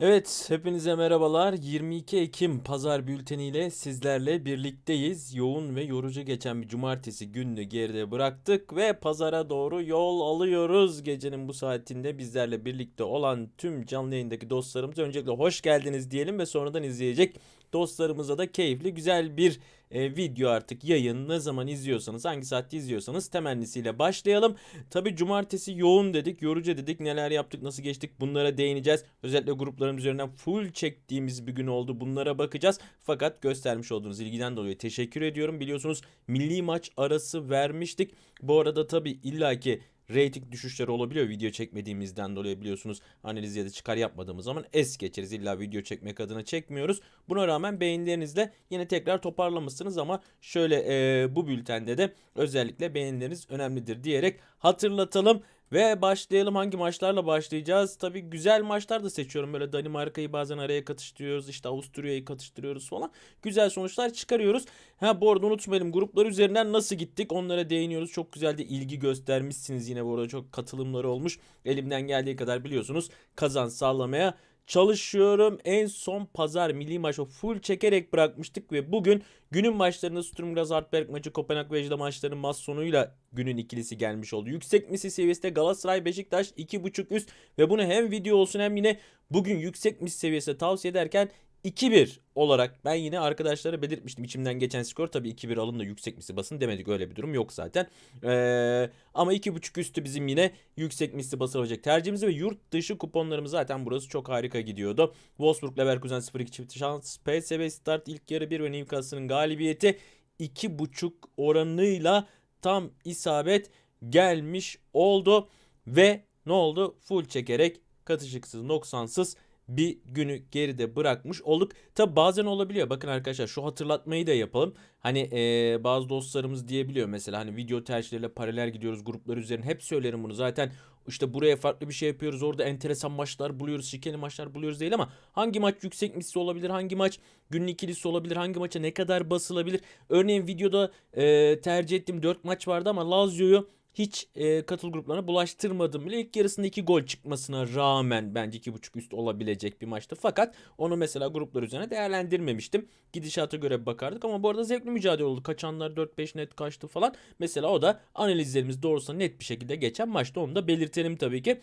Evet, hepinize merhabalar. 22 Ekim pazar bülteniyle sizlerle birlikteyiz. Yoğun ve yorucu geçen bir cumartesi gününü geride bıraktık ve pazara doğru yol alıyoruz. Gecenin bu saatinde bizlerle birlikte olan tüm canlı yayındaki dostlarımıza öncelikle hoş geldiniz diyelim ve sonradan izleyecek dostlarımıza da keyifli güzel bir e, video artık yayın ne zaman izliyorsanız hangi saatte izliyorsanız temennisiyle başlayalım. Tabi cumartesi yoğun dedik yorucu dedik neler yaptık nasıl geçtik bunlara değineceğiz. Özellikle gruplarım üzerinden full çektiğimiz bir gün oldu bunlara bakacağız. Fakat göstermiş olduğunuz ilgiden dolayı teşekkür ediyorum. Biliyorsunuz milli maç arası vermiştik. Bu arada tabi illaki rating düşüşleri olabiliyor video çekmediğimizden dolayı biliyorsunuz analiz ya da çıkar yapmadığımız zaman es geçeriz. İlla video çekmek adına çekmiyoruz. Buna rağmen beğenilerinizle yine tekrar toparlamışsınız ama şöyle e, bu bültende de özellikle beğenileriniz önemlidir diyerek hatırlatalım. Ve başlayalım hangi maçlarla başlayacağız? Tabii güzel maçlar da seçiyorum. Böyle Danimarka'yı bazen araya katıştırıyoruz. işte Avusturya'yı katıştırıyoruz falan. Güzel sonuçlar çıkarıyoruz. Ha bu arada unutmayalım gruplar üzerinden nasıl gittik onlara değiniyoruz. Çok güzel de ilgi göstermişsiniz yine bu arada çok katılımları olmuş. Elimden geldiği kadar biliyorsunuz kazan sağlamaya çalışıyorum. En son pazar milli maçı full çekerek bırakmıştık ve bugün günün maçlarında Sturm Graz Hartberg maçı Kopenhag Vejle maçlarının maç sonuyla günün ikilisi gelmiş oldu. Yüksek misi seviyesinde Galatasaray Beşiktaş 2.5 üst ve bunu hem video olsun hem yine bugün yüksek mis seviyesinde tavsiye ederken 2-1 olarak ben yine arkadaşlara belirtmiştim. içimden geçen skor tabii 2-1 alın da yüksek misli basın demedik. Öyle bir durum yok zaten. Ee, ama 2.5 üstü bizim yine yüksek misli basılacak tercihimiz ve yurt dışı kuponlarımız zaten burası çok harika gidiyordu. Wolfsburg Leverkusen 0-2 çift şans. PSV Start ilk yarı 1 ve Newcastle'ın galibiyeti 2.5 oranıyla tam isabet gelmiş oldu. Ve ne oldu? Full çekerek katışıksız, noksansız bir günü geride bırakmış olduk. Tabi bazen olabiliyor. Bakın arkadaşlar şu hatırlatmayı da yapalım. Hani ee, bazı dostlarımız diyebiliyor mesela hani video tercihleriyle paralel gidiyoruz gruplar üzerine. Hep söylerim bunu zaten işte buraya farklı bir şey yapıyoruz. Orada enteresan maçlar buluyoruz. Şikeli maçlar buluyoruz değil ama hangi maç yüksek misli olabilir? Hangi maç günün ikilisi olabilir? Hangi maça ne kadar basılabilir? Örneğin videoda e, tercih ettiğim 4 maç vardı ama Lazio'yu hiç e, katıl gruplarına bulaştırmadım bile. İlk yarısında 2 gol çıkmasına rağmen bence 2.5 üst olabilecek bir maçtı. Fakat onu mesela gruplar üzerine değerlendirmemiştim. Gidişata göre bakardık ama bu arada zevkli mücadele oldu. Kaçanlar 4-5 net kaçtı falan. Mesela o da analizlerimiz doğrusunda net bir şekilde geçen maçta onu da belirtelim tabii ki.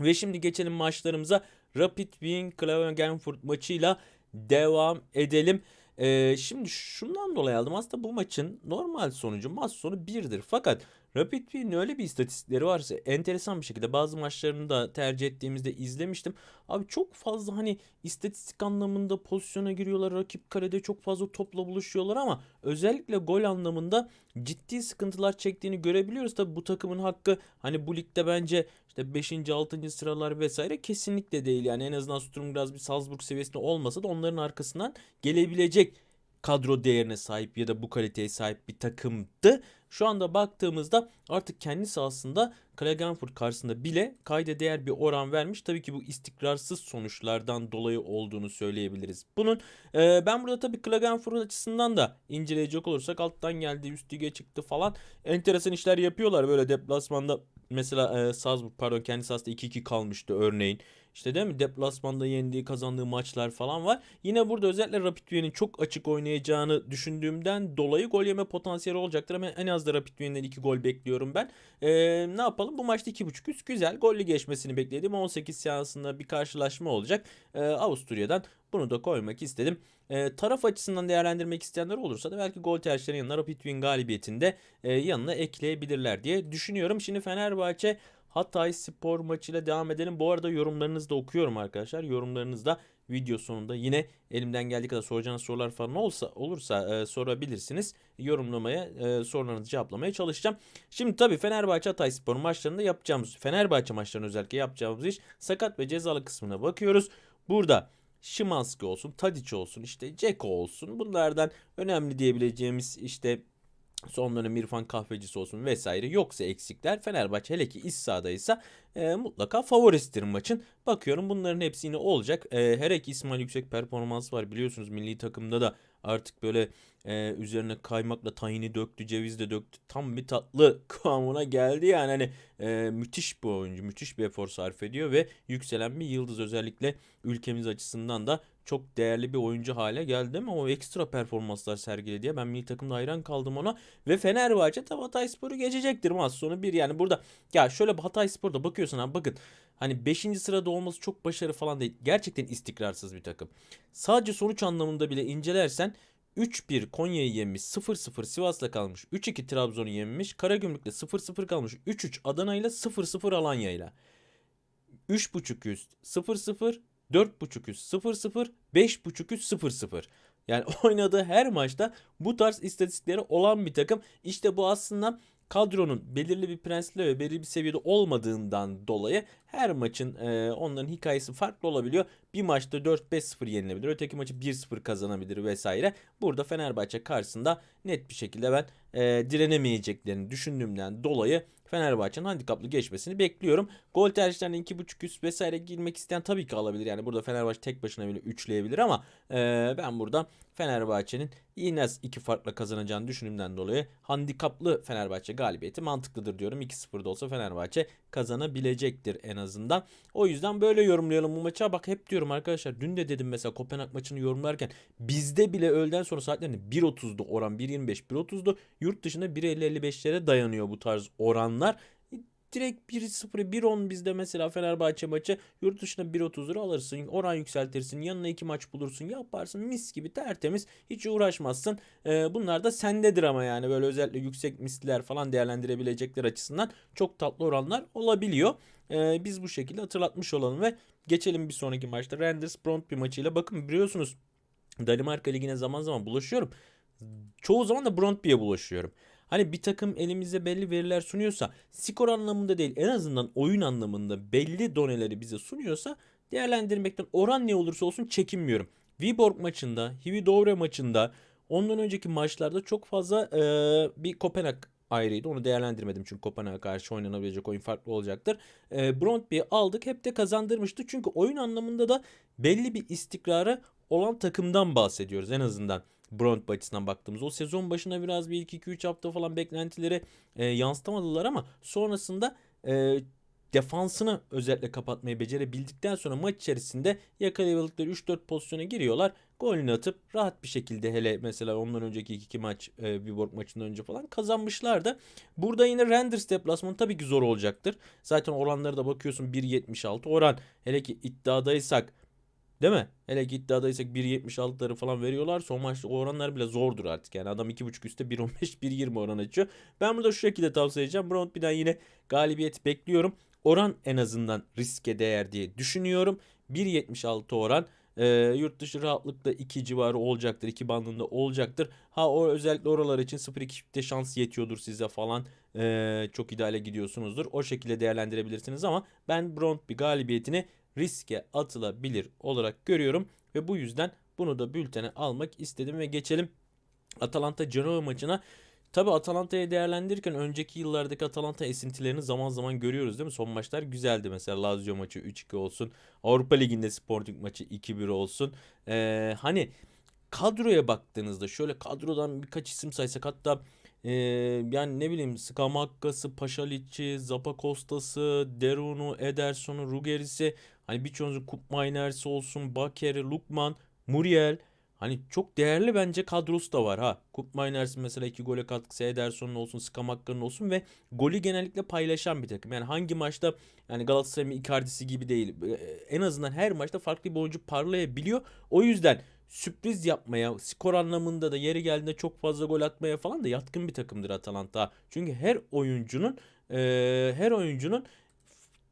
Ve şimdi geçelim maçlarımıza. Rapid Wien Klagenfurt maçıyla devam edelim. Ee, şimdi şundan dolayı aldım. Aslında bu maçın normal sonucu maç sonu 1'dir. Fakat Rapid Wien'in öyle bir istatistikleri varsa enteresan bir şekilde bazı maçlarını da tercih ettiğimizde izlemiştim. Abi çok fazla hani istatistik anlamında pozisyona giriyorlar. Rakip kalede çok fazla topla buluşuyorlar ama özellikle gol anlamında ciddi sıkıntılar çektiğini görebiliyoruz. Tabi bu takımın hakkı hani bu ligde bence işte 5. 6. sıralar vesaire kesinlikle değil. Yani en azından Sturm Graz bir Salzburg seviyesinde olmasa da onların arkasından gelebilecek kadro değerine sahip ya da bu kaliteye sahip bir takımdı. Şu anda baktığımızda artık kendi sahasında Klagenfurt karşısında bile kayda değer bir oran vermiş. Tabii ki bu istikrarsız sonuçlardan dolayı olduğunu söyleyebiliriz. Bunun e, ben burada tabii Klagenfurt açısından da inceleyecek olursak alttan geldi üst lige çıktı falan. Enteresan işler yapıyorlar böyle deplasmanda. Mesela e, Salzburg pardon kendi sahasında 2-2 kalmıştı örneğin. İşte değil mi? Deplasmanda yendiği, kazandığı maçlar falan var. Yine burada özellikle Rapid Wien'in çok açık oynayacağını düşündüğümden dolayı gol yeme potansiyeli olacaktır. Ama en az da Rapid Wien'den 2 gol bekliyorum ben. Ee, ne yapalım? Bu maçta 2.5 üst güzel. Gollü geçmesini bekledim. 18 seansında bir karşılaşma olacak. Ee, Avusturya'dan bunu da koymak istedim. E, taraf açısından değerlendirmek isteyenler olursa da belki gol tercihlerinin yanına Rapid Wien galibiyetinde e, yanına ekleyebilirler diye düşünüyorum. Şimdi Fenerbahçe Hatay spor maçıyla devam edelim. Bu arada yorumlarınızı da okuyorum arkadaşlar. Yorumlarınızda video sonunda yine elimden geldiği kadar soracağınız sorular falan olsa olursa e, sorabilirsiniz. Yorumlamaya, e, sorularınızı cevaplamaya çalışacağım. Şimdi tabii Fenerbahçe Hatay spor maçlarında yapacağımız, Fenerbahçe maçlarında özellikle yapacağımız iş sakat ve cezalı kısmına bakıyoruz. Burada Şimanski olsun, Tadic olsun, işte Ceko olsun. Bunlardan önemli diyebileceğimiz işte son dönem İrfan Kahvecisi olsun vesaire yoksa eksikler Fenerbahçe hele ki iç sahadaysa e, mutlaka favorisidir maçın. Bakıyorum bunların hepsi yine olacak. E, her iki İsmail yüksek performans var biliyorsunuz milli takımda da artık böyle Ee, üzerine kaymakla tahini döktü, ceviz de döktü. Tam bir tatlı kıvamına geldi yani hani e, müthiş bir oyuncu, müthiş bir efor sarf ediyor ve yükselen bir yıldız özellikle ülkemiz açısından da çok değerli bir oyuncu hale geldi ama o ekstra performanslar sergiledi diye ben milli takımda hayran kaldım ona ve Fenerbahçe tabi Hatayspor'u geçecektir maç sonu bir yani burada ya şöyle Hatayspor'da bakıyorsun abi bakın hani 5. sırada olması çok başarı falan değil gerçekten istikrarsız bir takım sadece sonuç anlamında bile incelersen 3-1 Konya'yı yenmiş. 0-0 Sivas'la kalmış. 3-2 Trabzon'u yenmiş. Karagümrük'le 0-0 kalmış. 3-3 Adana'yla 0-0 Alanya'yla. 3.5 üst 0-0, 4.5 üst 0-0, 5.5 üst 0-0. Yani oynadığı her maçta bu tarz istatistikleri olan bir takım. İşte bu aslında kadronun belirli bir prensipte ve belirli bir seviyede olmadığından dolayı her maçın e, onların hikayesi farklı olabiliyor. Bir maçta 4-5-0 yenilebilir. Öteki maçı 1-0 kazanabilir vesaire. Burada Fenerbahçe karşısında net bir şekilde ben e, direnemeyeceklerini düşündüğümden dolayı Fenerbahçe'nin handikaplı geçmesini bekliyorum. Gol tercihlerine 2.5 üst vesaire girmek isteyen tabii ki alabilir. Yani burada Fenerbahçe tek başına bile üçleyebilir ama e, ben burada Fenerbahçe'nin yine iki farkla kazanacağını düşündüğümden dolayı handikaplı Fenerbahçe galibiyeti mantıklıdır diyorum. 2-0'da olsa Fenerbahçe kazanabilecektir en azından. O yüzden böyle yorumlayalım bu maça. Bak hep diyorum arkadaşlar dün de dedim mesela Kopenhag maçını yorumlarken bizde bile öğleden sonra saatlerinde 1.30'du oran 1.25 1.30'du. Yurt dışında 1.50-55'lere dayanıyor bu tarz oranlar direkt 1-0 1-10 bizde mesela Fenerbahçe maçı yurt dışında 1.30 lira alırsın. Oran yükseltirsin. Yanına 2 maç bulursun. Yaparsın mis gibi tertemiz. Hiç uğraşmazsın. Ee, bunlar da sendedir ama yani böyle özellikle yüksek misliler falan değerlendirebilecekler açısından çok tatlı oranlar olabiliyor. Ee, biz bu şekilde hatırlatmış olalım ve geçelim bir sonraki maçta. Randers Brøndby maçıyla bakın biliyorsunuz Danimarka Ligi'ne zaman zaman bulaşıyorum. Çoğu zaman da Brøndby'ye bulaşıyorum. Hani bir takım elimize belli veriler sunuyorsa skor anlamında değil en azından oyun anlamında belli doneleri bize sunuyorsa değerlendirmekten oran ne olursa olsun çekinmiyorum. Viborg maçında, Hivi Dovre maçında ondan önceki maçlarda çok fazla e, bir Kopenhag ayrıydı. Onu değerlendirmedim çünkü Kopenhag'a karşı oynanabilecek oyun farklı olacaktır. E, Brøndby'yi aldık hep de kazandırmıştı. Çünkü oyun anlamında da belli bir istikrarı olan takımdan bahsediyoruz en azından. Bront açısından baktığımız o sezon başına biraz bir 2-2-3 hafta falan beklentileri e, yansıtamadılar ama sonrasında e, defansını özellikle kapatmayı becerebildikten sonra maç içerisinde yakalayabildıkları 3-4 pozisyona giriyorlar. Golünü atıp rahat bir şekilde hele mesela ondan önceki iki maç e, Viborg maçından önce falan kazanmışlardı. Burada yine Renders deplasmanı tabii ki zor olacaktır. Zaten oranları da bakıyorsun 1.76 oran. Hele ki iddiadaysak Değil mi? Hele ki iddiadaysak 1.76'ları falan veriyorlar. Son maçta o oranlar bile zordur artık. Yani adam 2.5 üstte 1.15 1.20 oran açıyor. Ben burada şu şekilde tavsiye edeceğim. Brondby'den yine galibiyet bekliyorum. Oran en azından riske değer diye düşünüyorum. 1.76 oran e, yurt dışı rahatlıkla 2 civarı olacaktır. 2 bandında olacaktır. Ha o özellikle oralar için 0-2'de şans yetiyordur size falan. E, çok ideale gidiyorsunuzdur. O şekilde değerlendirebilirsiniz ama ben Brondby galibiyetini riske atılabilir olarak görüyorum ve bu yüzden bunu da bültene almak istedim ve geçelim Atalanta Genoa maçına. Tabi Atalanta'yı değerlendirirken önceki yıllardaki Atalanta esintilerini zaman zaman görüyoruz değil mi? Son maçlar güzeldi mesela Lazio maçı 3-2 olsun. Avrupa Ligi'nde Sporting maçı 2-1 olsun. Ee, hani kadroya baktığınızda şöyle kadrodan birkaç isim saysak hatta ee, yani ne bileyim Skamakka'sı, Paşaliç'i, Zapakosta'sı, Derun'u, Ederson'u, Rugeris'i hani birçoğunuzun Kup Miners'i olsun, Baker'i, Lukman, Muriel Hani çok değerli bence kadrosu da var ha. Kup Miners'in mesela iki gole katkısı Ederson'un olsun, Skamakka'nın olsun ve golü genellikle paylaşan bir takım. Yani hangi maçta yani Galatasaray'ın Icardi'si gibi değil. En azından her maçta farklı bir oyuncu parlayabiliyor. O yüzden sürpriz yapmaya, skor anlamında da yeri geldiğinde çok fazla gol atmaya falan da yatkın bir takımdır Atalanta. Çünkü her oyuncunun e, her oyuncunun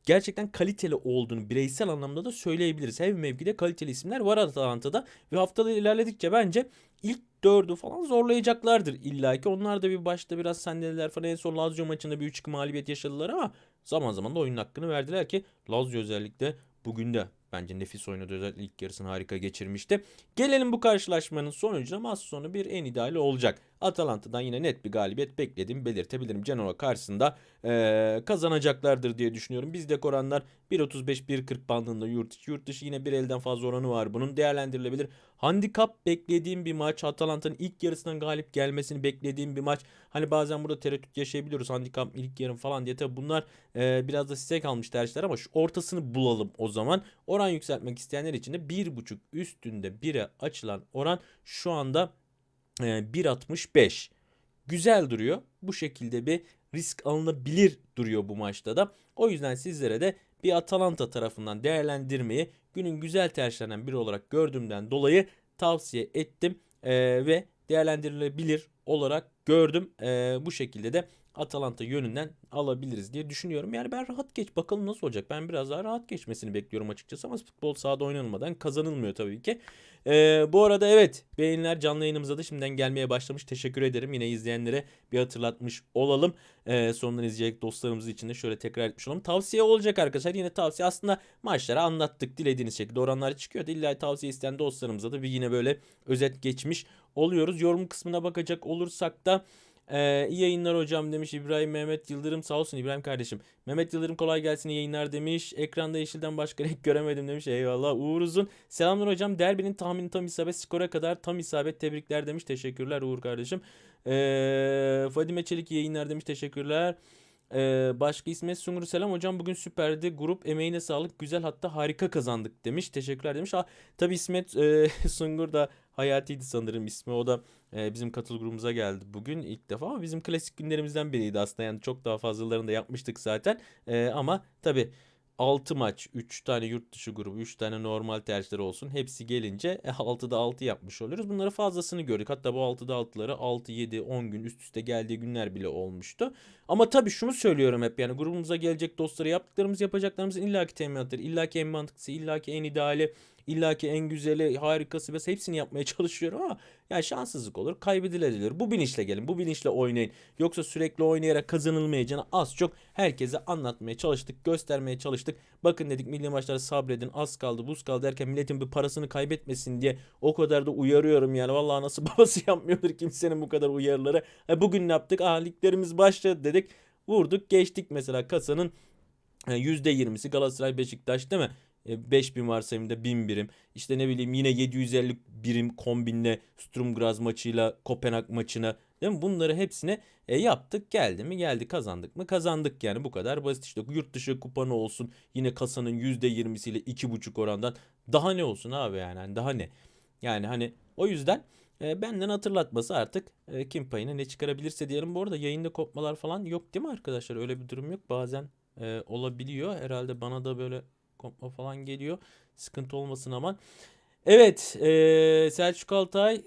gerçekten kaliteli olduğunu bireysel anlamda da söyleyebiliriz. Her mevkide kaliteli isimler var Atalanta'da ve haftalar ilerledikçe bence ilk dördü falan zorlayacaklardır illa ki. Onlar da bir başta biraz sendeliler falan en son Lazio maçında bir 3-2 mağlubiyet yaşadılar ama zaman zaman da oyunun hakkını verdiler ki Lazio özellikle bugün de Bence nefis oynadı. Özellikle ilk yarısını harika geçirmişti. Gelelim bu karşılaşmanın sonucuna. Maç sonu bir en ideali olacak. Atalanta'dan yine net bir galibiyet beklediğimi belirtebilirim. Genoa karşısında e, kazanacaklardır diye düşünüyorum. Bizdeki oranlar 1.35-1.40 bandında yurt içi. Yurt dışı yine bir elden fazla oranı var bunun. Değerlendirilebilir. Handikap beklediğim bir maç. Atalanta'nın ilk yarısından galip gelmesini beklediğim bir maç. Hani bazen burada tereddüt yaşayabiliyoruz. Handikap ilk yarım falan diye. Tabi bunlar e, biraz da size kalmış tercihler ama şu ortasını bulalım o zaman. Oran yükseltmek isteyenler için de 1.5 üstünde 1'e açılan oran şu anda e, 1.65. Güzel duruyor. Bu şekilde bir risk alınabilir duruyor bu maçta da. O yüzden sizlere de bir Atalanta tarafından değerlendirmeyi günün güzel tercihlenen biri olarak gördüğümden dolayı tavsiye ettim Ee, ve değerlendirilebilir olarak gördüm. Ee, bu şekilde de Atalanta yönünden alabiliriz diye düşünüyorum. Yani ben rahat geç bakalım nasıl olacak. Ben biraz daha rahat geçmesini bekliyorum açıkçası ama futbol sahada oynanmadan kazanılmıyor tabii ki. Ee, bu arada evet beğeniler canlı yayınımıza da şimdiden gelmeye başlamış. Teşekkür ederim. Yine izleyenlere bir hatırlatmış olalım. Ee, sondan izleyecek dostlarımız için de şöyle tekrar etmiş olalım. Tavsiye olacak arkadaşlar. Yine tavsiye aslında maçları anlattık dilediğiniz şekilde oranlar çıkıyordu. İlla tavsiye isteyen dostlarımıza da bir yine böyle özet geçmiş oluyoruz. Yorum kısmına bakacak olursak da ee, iyi yayınlar hocam demiş İbrahim Mehmet Yıldırım sağ olsun İbrahim kardeşim. Mehmet Yıldırım kolay gelsin iyi yayınlar demiş. Ekranda yeşilden başka renk göremedim demiş. Eyvallah Uğur Uzun. Selamlar hocam. Derbinin tahmini tam isabet skora kadar tam isabet tebrikler demiş. Teşekkürler Uğur kardeşim. Ee, Fadime Çelik iyi yayınlar demiş. Teşekkürler. Ee, başka İsmet Sungur selam hocam bugün süperdi grup emeğine sağlık güzel hatta harika kazandık demiş teşekkürler demiş. Ah, tabi İsmet e, Sungur da Hayati'ydi sanırım ismi o da e, bizim katıl grubumuza geldi bugün ilk defa ama bizim klasik günlerimizden biriydi aslında yani çok daha fazlalarını da yapmıştık zaten e, ama tabi 6 maç, 3 tane yurt dışı grubu, 3 tane normal tercihleri olsun. Hepsi gelince 6'da 6 yapmış oluyoruz. Bunları fazlasını gördük. Hatta bu 6'da 6'ları 6, 7, 10 gün üst üste geldiği günler bile olmuştu. Ama tabii şunu söylüyorum hep yani grubumuza gelecek dostları yaptıklarımız yapacaklarımızın illaki teminatları, illaki en mantıklısı, illaki en ideali, illaki en güzeli, harikası ve hepsini yapmaya çalışıyorum ama yani şanssızlık olur, kaybedilebilir. Bu bilinçle gelin, bu bilinçle oynayın. Yoksa sürekli oynayarak kazanılmayacağını az çok herkese anlatmaya çalıştık, göstermeye çalıştık. Bakın dedik milli maçlara sabredin, az kaldı, buz kaldı derken milletin bir parasını kaybetmesin diye o kadar da uyarıyorum yani. Vallahi nasıl babası yapmıyordur kimsenin bu kadar uyarıları. E bugün ne yaptık? Aa liglerimiz başladı dedik. Vurduk, geçtik mesela kasanın %20'si Galatasaray Beşiktaş değil mi? 5000 varsayımda 1000 birim. İşte ne bileyim yine 750 birim kombinle Sturm Graz maçıyla Kopenhag maçına değil mi? Bunları hepsine e, yaptık. Geldi mi? Geldi. Kazandık mı? Kazandık yani. Bu kadar basit işte. Yurt dışı kupanı olsun. Yine kasanın %20'siyle 2.5 orandan. Daha ne olsun abi yani? yani daha ne? Yani hani o yüzden e, benden hatırlatması artık e, kim payına ne çıkarabilirse diyelim. Bu arada yayında kopmalar falan yok değil mi arkadaşlar? Öyle bir durum yok. Bazen e, olabiliyor. Herhalde bana da böyle kopma falan geliyor. Sıkıntı olmasın aman. Evet ee, Selçuk Altay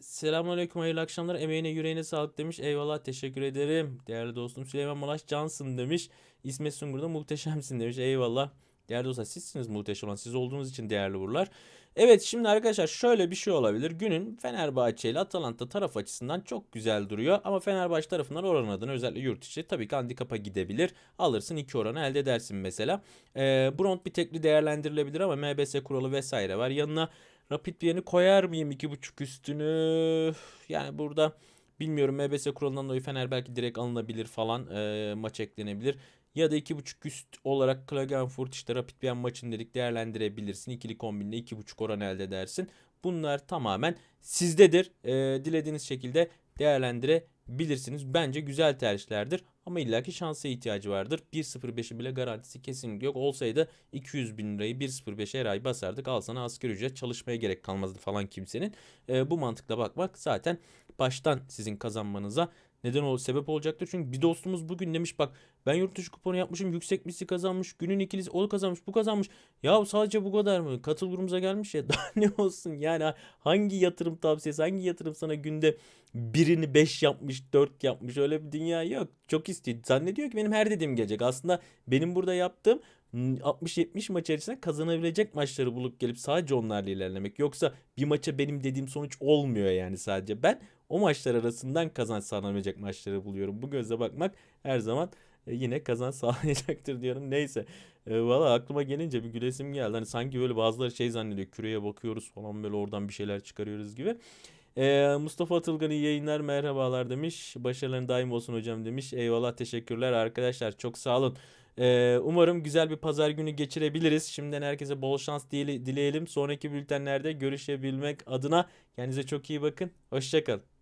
Selamünaleyküm hayırlı akşamlar. Emeğine yüreğine sağlık. demiş. Eyvallah teşekkür ederim. Değerli dostum Süleyman Malaş cansın. demiş. İsmet Sungur da muhteşemsin. demiş. Eyvallah. Değerli dostlar sizsiniz muhteşem olan siz olduğunuz için değerli buralar Evet şimdi arkadaşlar şöyle bir şey olabilir. Günün Fenerbahçe ile Atalanta taraf açısından çok güzel duruyor. Ama Fenerbahçe tarafından oran adına özellikle yurt içi tabii ki handikapa gidebilir. Alırsın iki oranı elde edersin mesela. E, Bront bir tekli değerlendirilebilir ama MBS kuralı vesaire var. Yanına Rapid Vien'i koyar mıyım 2.5 üstünü? Yani burada bilmiyorum MBS kuralından dolayı Fener belki direkt alınabilir falan e, maç eklenebilir. Ya da 2.5 üst olarak Klagenfurt işte Rapid Wien maçını dedik değerlendirebilirsin. İkili kombinle 2.5 oran elde edersin. Bunlar tamamen sizdedir. Ee, dilediğiniz şekilde değerlendirebilirsiniz. Bence güzel tercihlerdir. Ama illaki şansa ihtiyacı vardır. 1.05'i bile garantisi kesinlikle yok. Olsaydı 200 bin lirayı 1.05'e her ay basardık. Al sana asgari ücret çalışmaya gerek kalmazdı falan kimsenin. Ee, bu mantıkla bakmak zaten baştan sizin kazanmanıza neden o sebep olacaktır. Çünkü bir dostumuz bugün demiş bak ben yurt dışı kuponu yapmışım yüksek misli kazanmış. Günün ikilisi o kazanmış bu kazanmış. Ya sadece bu kadar mı? Katıl grubumuza gelmiş ya daha ne olsun yani hangi yatırım tavsiyesi hangi yatırım sana günde birini 5 yapmış 4 yapmış öyle bir dünya yok. Çok istiyor. Zannediyor ki benim her dediğim gelecek. Aslında benim burada yaptığım 60-70 maç içerisinde kazanabilecek maçları bulup gelip sadece onlarla ilerlemek. Yoksa bir maça benim dediğim sonuç olmuyor yani sadece. Ben o maçlar arasından kazanç sağlanabilecek maçları buluyorum. Bu gözle bakmak her zaman e, yine kazanç sağlayacaktır diyorum. Neyse. E, Valla aklıma gelince bir gülesim geldi. Hani sanki böyle bazıları şey zannediyor. Küreye bakıyoruz falan böyle oradan bir şeyler çıkarıyoruz gibi. Ee, Mustafa Atılgan yayınlar merhabalar demiş. Başarıların daim olsun hocam demiş. Eyvallah teşekkürler arkadaşlar çok sağ olun. Ee, umarım güzel bir pazar günü geçirebiliriz. Şimdiden herkese bol şans dile- dileyelim. Sonraki bültenlerde görüşebilmek adına kendinize çok iyi bakın. Hoşçakalın.